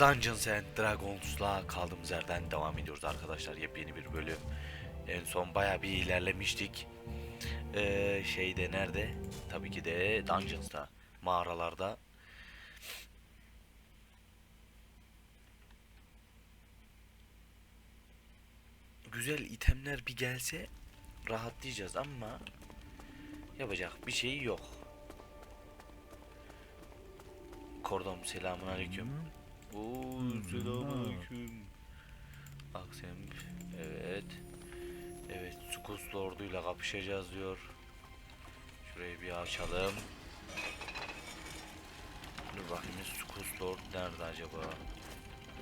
Dungeons and Dragons'la kaldığımız yerden devam ediyoruz arkadaşlar. Yepyeni bir bölüm. En son baya bir ilerlemiştik. Ee, şeyde nerede? Tabii ki de Dungeons'ta. Mağaralarda. Güzel itemler bir gelse rahatlayacağız ama yapacak bir şey yok. Kordon selamun aleyküm. Oo selamun aleyküm. Aksemp evet. Evet Sukus Lord'uyla kapışacağız diyor. Şurayı bir açalım. Dur bakayım Sukus Lord nerede acaba?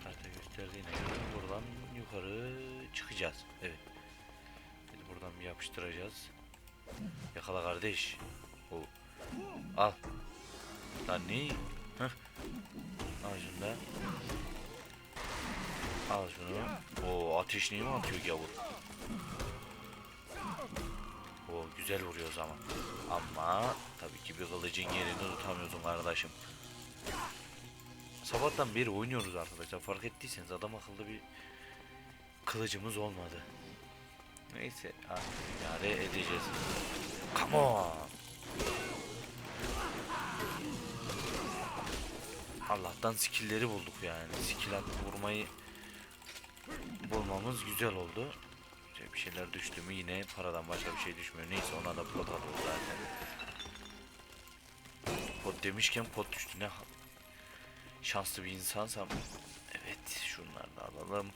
Harita gösterdiğine göre buradan yukarı çıkacağız. Evet. Biz buradan bir yapıştıracağız. Yakala kardeş. O. Al. Lan ne? Heh. Al şunu da. Al şunu. O ateş niye mi atıyor gavur? O güzel vuruyor o zaman. Ama tabii ki bir kılıcın yerini tutamıyorsun kardeşim. Sabahtan beri oynuyoruz arkadaşlar. Fark ettiyseniz adam akıllı bir kılıcımız olmadı. Neyse artık idare edeceğiz. Come on. Allah'tan skill'leri bulduk yani. Skill vurmayı bulmamız güzel oldu. Şöyle Bir şeyler düştü mü yine paradan başka bir şey düşmüyor. Neyse ona da pot alıyoruz zaten. Pot demişken pot düştü. Ne şanslı bir insansam. Evet şunları da alalım.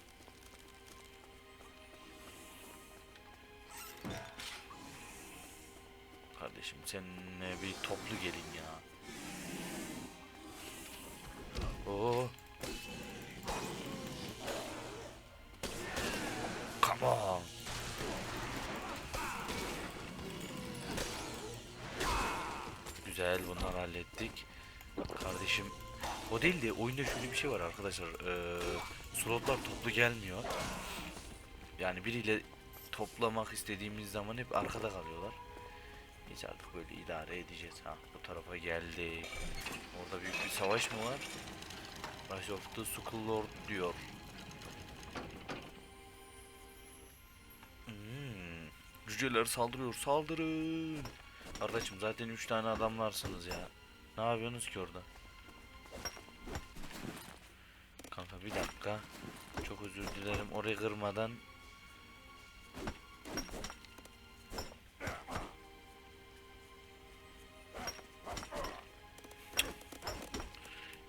Kardeşim seninle bir toplu bunları hallettik. Kardeşim o değil de oyunda şöyle bir şey var arkadaşlar. Ee, slotlar toplu gelmiyor. Yani biriyle toplamak istediğimiz zaman hep arkada kalıyorlar. Biz artık böyle idare edeceğiz. Ha bu tarafa geldik. Orada büyük bir savaş mı var? Rise of the Skull Lord diyor. Hmm. Cüceler saldırıyor. Saldırın. Kardeşim zaten 3 tane adamlarsınız ya. Ne yapıyorsunuz ki orada? Kanka bir dakika. Çok özür dilerim. Orayı kırmadan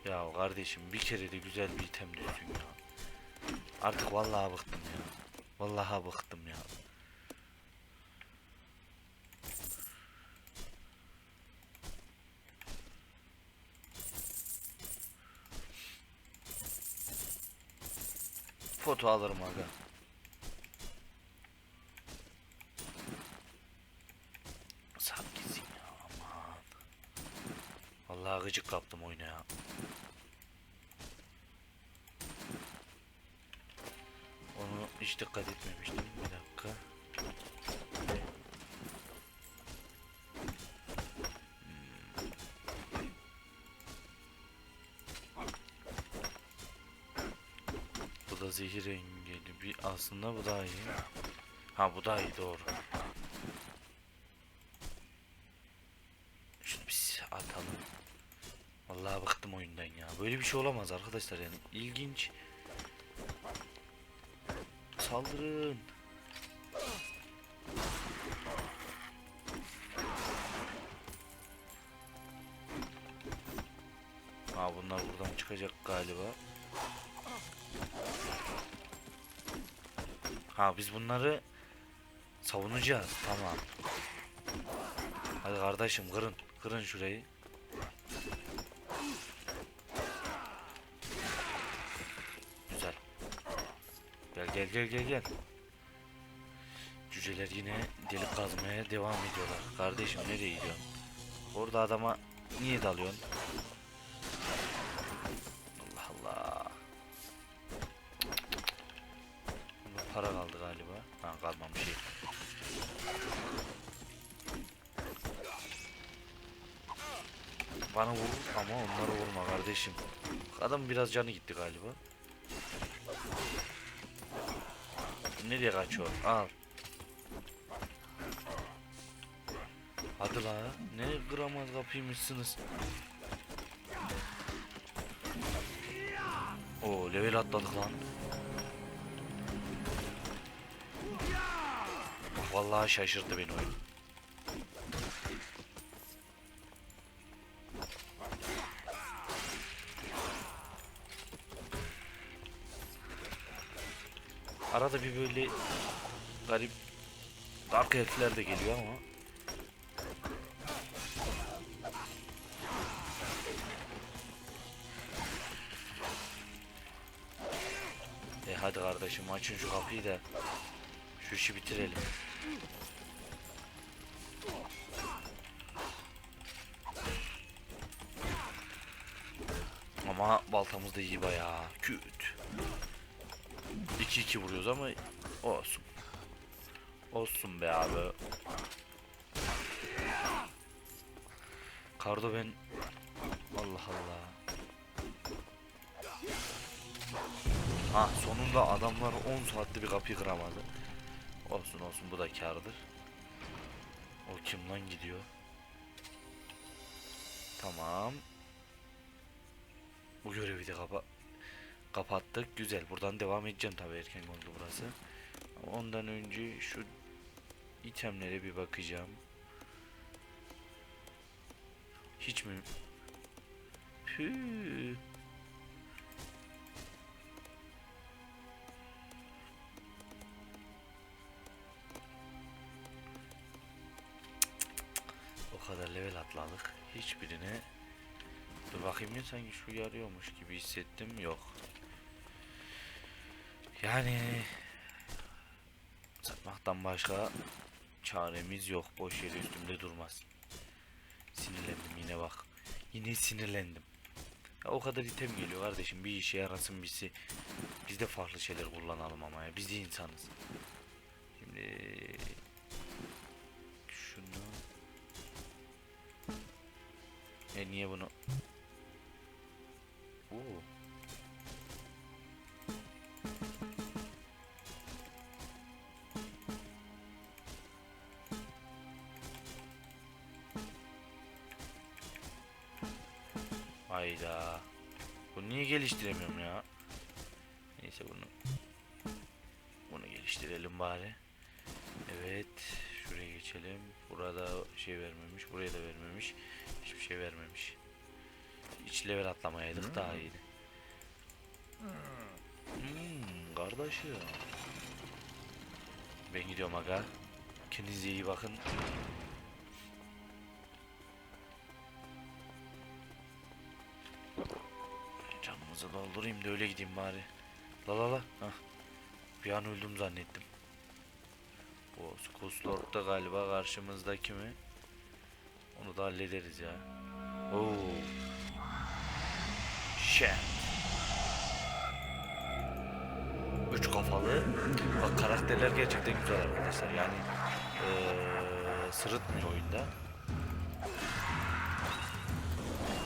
Ya kardeşim bir kere de güzel bir item düşsün ya. Artık vallahi bıktım ya. Vallahi bıktım ya. Foto alırım aga. Sal gitsin ya aman. Vallahi gıcık kaptım oyuna ya. Onu hiç dikkat etmemiştim. Bir dakika. Bu da zehir engeli. Bir aslında bu daha iyi. Ha bu daha iyi doğru. Şunu bir atalım. Vallahi bıktım oyundan ya. Böyle bir şey olamaz arkadaşlar yani. İlginç. Saldırın. Ha bunlar buradan çıkacak galiba. Ha biz bunları savunacağız. Tamam. Hadi kardeşim kırın. Kırın şurayı. Güzel. Gel gel gel gel gel. Cüceler yine delik kazmaya devam ediyorlar. Kardeşim nereye gidiyorsun? Orada adama niye dalıyorsun? Para kaldı galiba. Ha kalmamış iyi. Bana vur ama onlara vurma kardeşim. Adam biraz canı gitti galiba. Nereye kaçıyor? Al. Hadi la. Ne gramaz kapıymışsınız. Oo level atladık lan. Vallahi şaşırttı beni oyun. Arada bir böyle garip dark elfler de geliyor ama E hadi kardeşim açın şu kapıyı da şu işi bitirelim. Ama baltamız da iyi bayağı. Küt. 2-2 vuruyoruz ama olsun. Olsun be abi. Kardo ben Allah Allah. Ha sonunda adamlar 10 saatte bir kapıyı kıramadı. Olsun olsun bu da kardır. O kim lan gidiyor? Tamam. Bu görevi de kapa kapattık. Güzel. Buradan devam edeceğim tabii erken oldu burası. Ondan önce şu itemlere bir bakacağım. Hiç mi? Püh. Atladık. Hiçbirine Dur bakayım ya sanki şu yarıyormuş gibi hissettim. Yok. Yani satmaktan başka çaremiz yok. Boş yere üstümde durmaz. Sinirlendim yine bak. Yine sinirlendim. Ya o kadar item geliyor kardeşim. Bir işe yarasın birisi. Biz de farklı şeyler kullanalım ama ya. Biz de insanız. Şimdi e niye bunu Oo. Hayda. Bunu niye geliştiremiyorum ya? Neyse bunu bunu geliştirelim bari. Evet, şuraya geçelim. Burada şey vermemiş, buraya da vermemiş. Hiçbir şey vermemiş. Hiç level atlamayaydık daha iyiydi. Hmm, kardeşim. Ben gidiyorum aga. Kendinize iyi bakın. Canımızı doldurayım da öyle gideyim bari. La la la. Hah. Bir an öldüm zannettim. Bu galiba karşımızdaki mi? Onu da hallederiz ya. Oo. Shit. Üç kafalı. Bak karakterler gerçekten güzel arkadaşlar. Yani eee sırıtmıyor oyunda.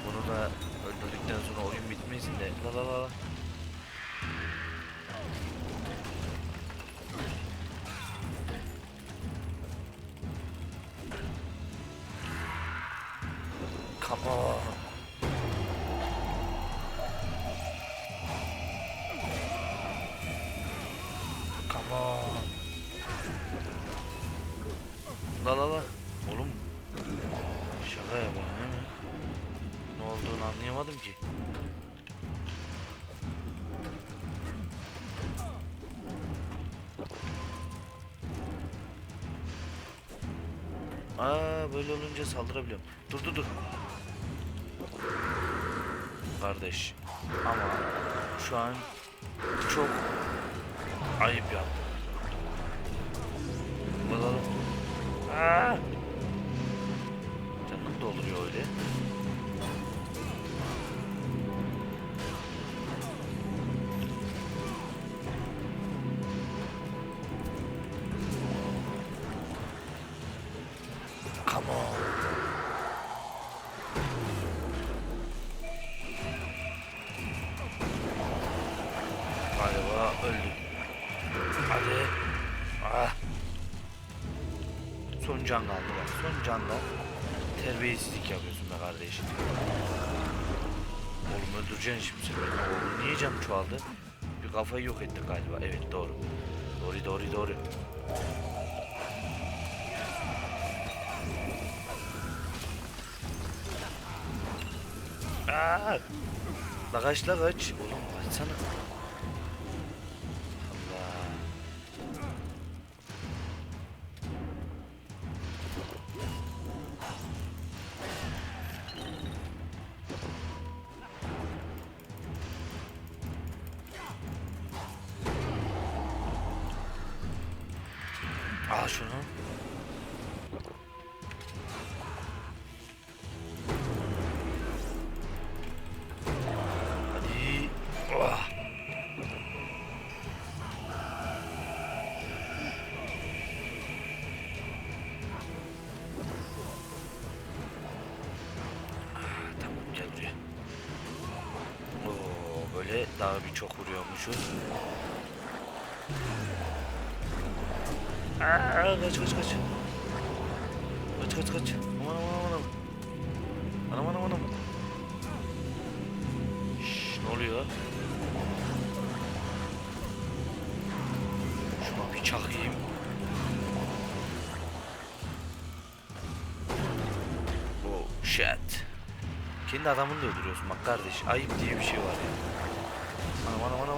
Bunu da öldürdükten sonra oyun bitmesin de la la la la. Olduğunu anlayamadım ki. Aa böyle olunca saldırabiliyorum. Dur dur dur. Kardeş. Ama şu an çok ayıp yaptım. Bakalım. Aa! Canım dolduruyor öyle. Can kaldı bak. Son canda terbiyesizlik yapıyorsun be kardeşim. Oğlum öldüreceksin şimdi sen beni. Oğlum niye canım çoğaldı? Bir kafayı yok ettik galiba. Evet doğru. Doğru doğru doğru. Aa! La kaç la kaç. Oğlum kaçsana. Al şunu. Hadi. Oh. Böyle daha birçok vuruyormuşuz. Aa, kaç kaç kaç. Kaç kaç kaç. Aman aman aman. Anam anam anam. Şşş ne oluyor? Şuna bir çakayım. Oh shit. Kendi adamını da öldürüyorsun bak kardeş. Ayıp diye bir şey var ya. Anam anam anam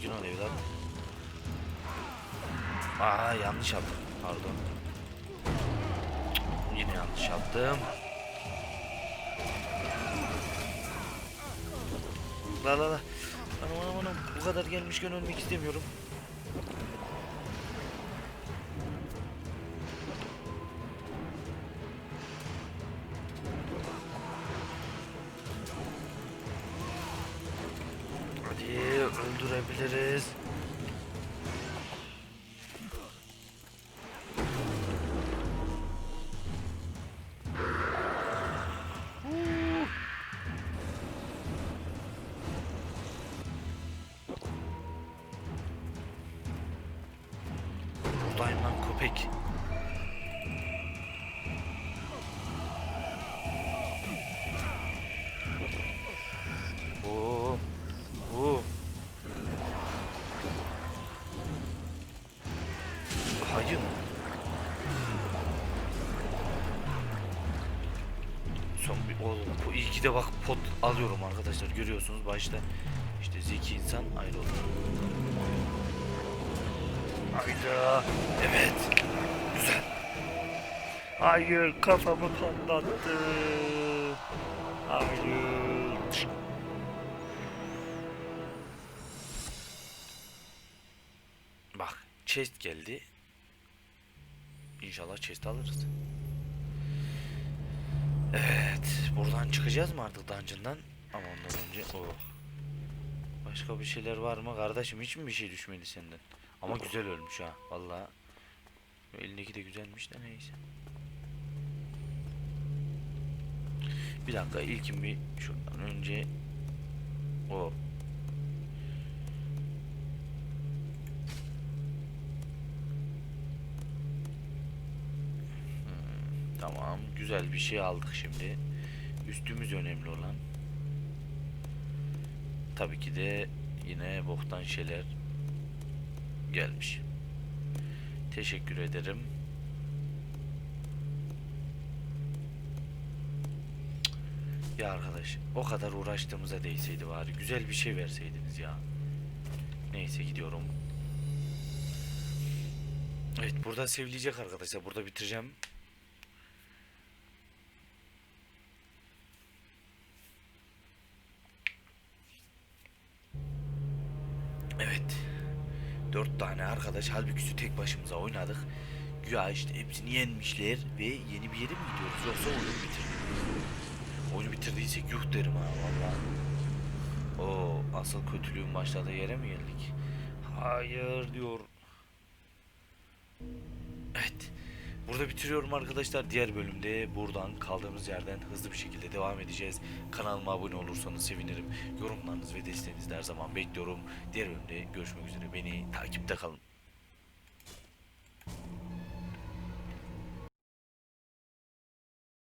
Sakin ol evlat. Aa yanlış yaptım. Pardon. Yine yanlış yaptım. La la la. Anam anam anam. Bu kadar gelmişken ölmek istemiyorum. Öldürebiliriz. Bu iyi ki de bak pot alıyorum arkadaşlar görüyorsunuz başta işte zeki insan ayrı olur. Hayda. Evet. Güzel. Hayır kafamı patlattı. Hayır. Bak chest geldi. İnşallah chest alırız. Evet. Buradan çıkacağız mı artık dungeon'dan? Ama ondan önce oh. Başka bir şeyler var mı kardeşim? Hiç mi bir şey düşmedi senden? Ama güzel ölmüş ha. Vallahi. Elindeki de güzelmiş de neyse. Bir dakika ilkin bir şuradan önce o Hmm, Tamam, güzel bir şey aldık şimdi. Üstümüz önemli olan. Tabii ki de yine boktan şeyler gelmiş. Teşekkür ederim. Ya arkadaş, o kadar uğraştığımıza değseydi bari. Güzel bir şey verseydiniz ya. Neyse gidiyorum. Evet, burada sevilecek arkadaşlar. Burada bitireceğim. Evet. Dört tane arkadaş halbuki tek başımıza oynadık. Güya işte hepsini yenmişler ve yeni bir yere mi gidiyoruz yoksa oyunu bitirdik. Oyunu bitirdiysek yuh derim ha valla. O asıl kötülüğün başladığı yere mi geldik? Hayır diyor. Evet. Burada bitiriyorum arkadaşlar. Diğer bölümde buradan kaldığımız yerden hızlı bir şekilde devam edeceğiz. Kanalıma abone olursanız sevinirim. Yorumlarınız ve desteğinizi de her zaman bekliyorum. Diğer bölümde görüşmek üzere. Beni takipte kalın.